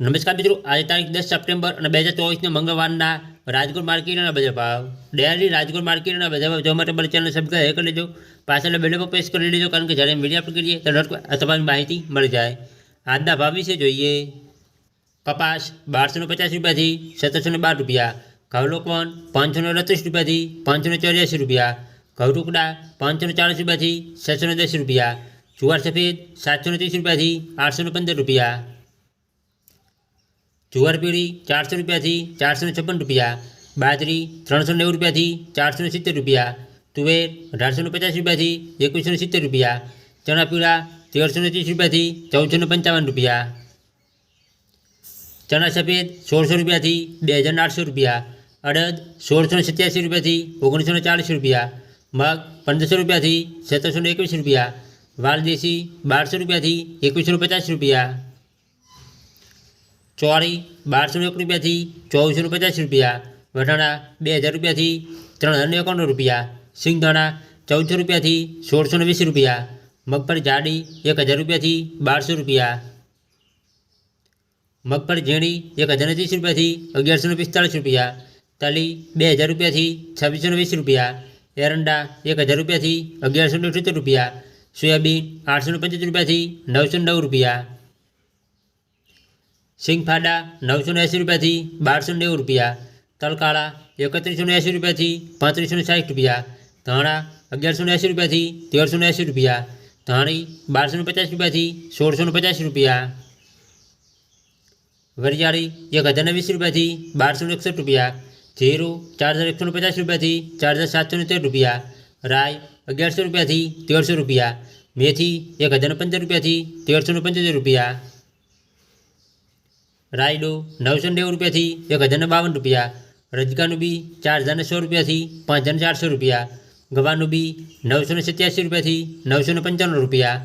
નમસ્કાર મિત્રો આજે તારીખ દસ સપ્ટેમ્બર અને બે હજાર ચોવીસના મંગળવારના રાજકોટ માર્કેટના બજાર ભાવ ડેલી રાજકોટ માર્કેટના બજાર ભાવ જોવા માટે મારી ચેનલ સબસ્ક્રાઈબ કરી લેજો પાછળ બેલ પર પ્રેસ કરી લેજો કારણ કે જ્યારે વિડીયો અપલોડ કરીએ ત્યારે તમારી માહિતી મળી જાય આજના ભાવ વિશે જોઈએ કપાસ બારસો ને પચાસ રૂપિયાથી સત્તરસો ને બાર રૂપિયા ઘઉં લોકવન પાંચસો ને અડત્રીસ રૂપિયાથી પાંચસો ને ચોર્યાસી રૂપિયા ઘઉં ટુકડા પાંચસો ને ચાલીસ રૂપિયાથી છસો ને દસ રૂપિયા જુવાર સફેદ સાતસો ને ત્રીસ રૂપિયાથી આઠસો ને પંદર રૂપિયા જુવાર પીળી ચારસો રૂપિયાથી ચારસો ને છપ્પન રૂપિયા બાજરી ત્રણસો નેવું રૂપિયાથી ચારસો ને સિત્તેર રૂપિયા તુવેર અઢારસો ને પચાસ રૂપિયાથી એકવીસો ને સિત્તેર રૂપિયા ચણા પીળા તેરસો ને ત્રીસ રૂપિયાથી ચૌદસો ને પંચાવન રૂપિયા ચણા સફેદ સોળસો રૂપિયાથી બે હજાર આઠસો રૂપિયા અડદ સોળસો ને સત્યાસી રૂપિયાથી ઓગણીસો ને ચાલીસ રૂપિયા મગ પંદરસો રૂપિયાથી સત્તરસો ને એકવીસ રૂપિયા વાલદેશી બારસો રૂપિયાથી એકવીસો ને પચાસ રૂપિયા ચોળી બારસો ને એક રૂપિયાથી ચોવીસો ને પચાસ રૂપિયા વટાણા બે હજાર રૂપિયાથી ત્રણ હજાર ને એકાણું રૂપિયા સિંગદાણા ચૌદસો રૂપિયાથી સોળસો ને વીસ રૂપિયા મગફળી જાડી એક હજાર રૂપિયાથી બારસો રૂપિયા મગફળી ઝીણી એક હજાર ત્રીસ રૂપિયાથી અગિયારસો ને પિસ્તાળીસ રૂપિયા તલી બે હજાર રૂપિયાથી છવ્વીસો ને વીસ રૂપિયા એરંડા એક હજાર રૂપિયાથી અગિયારસો ને અઠ્યોતેર રૂપિયા સોયાબીન આઠસો ને પંચોતેર રૂપિયાથી નવસો નવ રૂપિયા સિંગફાડા નવસો ને એંસી રૂપિયાથી બારસો ને નેવું રૂપિયા તલકાળા એકત્રીસો ને એંસી રૂપિયાથી પાંત્રીસો ને સાઠ રૂપિયા ધાણા અગિયારસો ને એંસી રૂપિયાથી તેરસો ને એંસી રૂપિયા ધાણી બારસો ને પચાસ રૂપિયાથી સોળસો ને પચાસ રૂપિયા વરિયાળી એક હજાર ને વીસ રૂપિયાથી બારસો ને એકસઠ રૂપિયા જીરું ચાર હજાર એકસો ને પચાસ રૂપિયાથી ચાર હજાર સાતસો ને તેર રૂપિયા રાય અગિયારસો રૂપિયાથી તેરસો રૂપિયા મેથી એક હજાર ને પંદર રૂપિયાથી તેરસો ને પંચોતેર રૂપિયા રાયડો નવસો નેવું રૂપિયાથી એક હજારને બાવન રૂપિયા, રજકાનું બી ચાર હજારને સો રૂપિયાથી પાંચ હજાર ચારસો રૂપિયા ગવાનું બી નવસો ને સત્યાસી રૂપિયાથી નવસો ને પંચાણું રૂપિયા